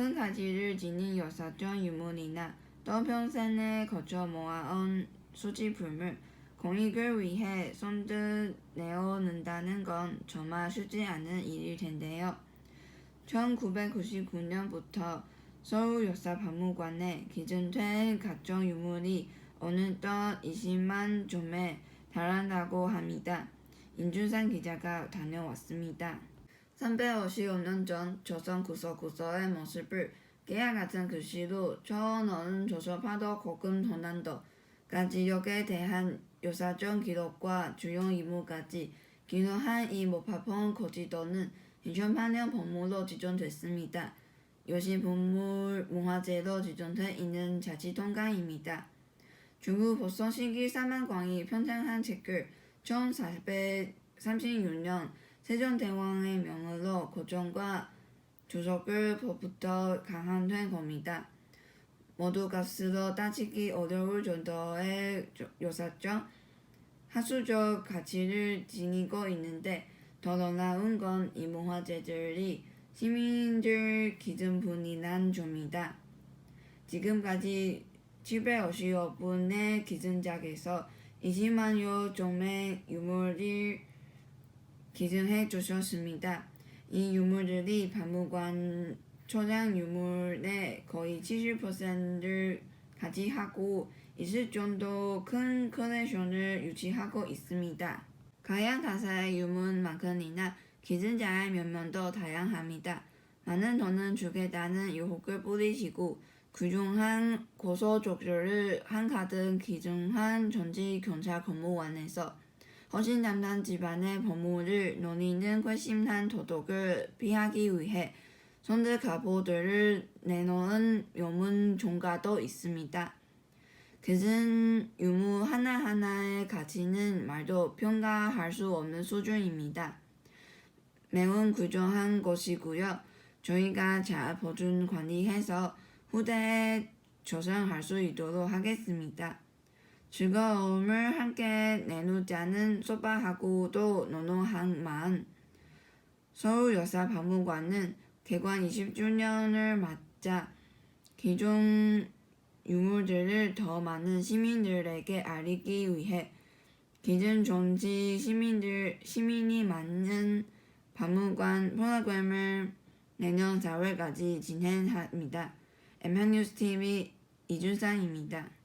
큰 가치를 지닌 역사적 유물이나 또 평생에 거쳐 모아온 수집품을 공익을 위해 손뜻 내어놓는다는 건 정말 쉽지 않은 일일 텐데요. 1999년부터 서울역사박물관에 기증된 각종 유물이 어느덧 20만 점에 달한다고 합니다. 인준상 기자가 다녀왔습니다. 355년 전 조선 구석구석의 모습을 깨알 같은 글씨로 적어놓은 조선 파도 고금 도난도까지 지역에 대한 역사적 기록과 주요 인물까지 기록한 이 모파폰 고지도는 2008년 본무로 지정됐습니다. 요시 본물 문화재로 지정돼 있는 자치통강입니다. 중국 보성 시기 사만광이 편찬한 책을 1436년 세종대왕의 명으로 고종과 조석을 법부터 강한된 겁니다. 모두 값으로 따지기 어려울 정도의 역사적, 학술적 가치를 지니고 있는데 더 놀라운 건 이 문화재들이 시민들 기증분이란 점이다. 지금까지 755분의 기증작에서 20만여 종의 유물을 기증해 주셨습니다. 이 유물들이 박물관 초장 유물의 거의 70%를 차지하고 있을 정도 큰 컬렉션을 유지하고 있습니다. 가양 가사의 유물만큼이나 기증자의 면면도 다양합니다. 많은 돈은 주겠다는 유혹을 뿌리시고 그중한 고소적절을 한가득 기증한 전직 경찰 공무원에서 허신담담 집안의 법무를 노리는 괘씸한 도덕을 피하기 위해 갑오들을 내놓은 요문 종가도 있습니다. 그은 유무 하나하나의 가치는 말도 평가할 수 없는 수준입니다. 매운 구조한 것이고요. 저희가 잘 보존 관리해서 후대에 조성할 수 있도록 하겠습니다. 즐거움을 함께 내누자는 소박하고도 노노한 마음. 서울역사박물관은 개관 20주년을 맞자 기존 유물들을 더 많은 시민들에게 알리기 위해 기존 정치 시민들 시민이 많은 박물관 프로그램을 내년 4월까지 진행합니다. 엠현뉴스 TV 이준상입니다.